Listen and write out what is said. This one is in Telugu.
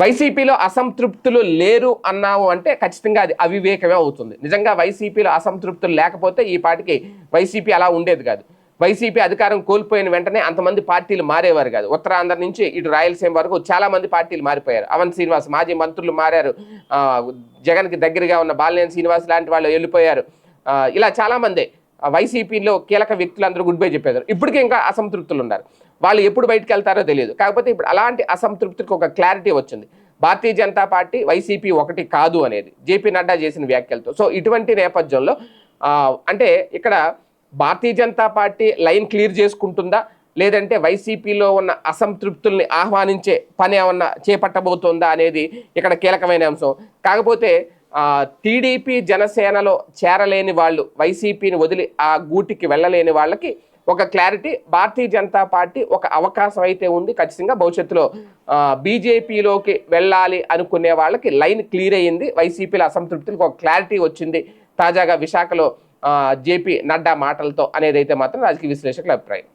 వైసీపీలో అసంతృప్తులు లేరు అన్నావు అంటే ఖచ్చితంగా అది అవివేకమే అవుతుంది. నిజంగా వైసీపీలో అసంతృప్తులు లేకపోతే ఈ పాటికి వైసీపీ అలా ఉండేది కాదు. వైసీపీ అధికారం కోల్పోయిన వెంటనే అంతమంది పార్టీలు మారేవారు కాదు. ఉత్తరాంధ్ర నుంచి ఇటు రాయలసీమ వరకు చాలామంది పార్టీలు మారిపోయారు. అవన్ శ్రీనివాస్ మాజీ మంత్రులు మారారు. జగన్కి దగ్గరగా ఉన్న బాలినేని శ్రీనివాస్ లాంటి వాళ్ళు వెళ్ళిపోయారు. ఇలా చాలామందే. వైసీపీలో కీలక వ్యక్తులు అందరూ గుడ్ బై చెప్పేశారు. ఇప్పటికీ ఇంకా అసంతృప్తులు ఉన్నారు వాళ్ళు ఎప్పుడు బయటకు వెళ్తారో తెలియదు. కాకపోతే ఇప్పుడు అలాంటి అసంతృప్తికి ఒక క్లారిటీ వచ్చింది. భారతీయ జనతా పార్టీ వైసీపీ ఒకటి కాదు అనేది జేపీ నడ్డా చేసిన వ్యాఖ్యలతో. సో ఇటువంటి నేపథ్యంలో అంటే ఇక్కడ Bharatiya Janata party line clear చేసుకుంటుందా? లేదంటే వైసీపీలో ఉన్న అసంతృప్తుల్ని ఆహ్వానించే పని ఏమన్నా చేపట్టబోతోందా అనేది ఇక్కడ కీలకమైన అంశం. కాకపోతే టీడీపీ జనసేనలో చేరలేని వాళ్ళు వైసీపీని వదిలి ఆ గూటికి వెళ్ళలేని వాళ్ళకి ఒక క్లారిటీ భారతీయ జనతా పార్టీ ఒక అవకాశం అయితే ఉంది. ఖచ్చితంగా భవిష్యత్తులో బీజేపీలోకి వెళ్ళాలి అనుకునే వాళ్ళకి లైన్ క్లియర్ అయ్యింది. వైసీపీల అసంతృప్తులకు ఒక క్లారిటీ వచ్చింది. తాజాగా విశాఖలో జేపీ నడ్డా మాటలతో అనేది అయితే మాత్రం రాజకీయ విశ్లేషకుల అభిప్రాయం.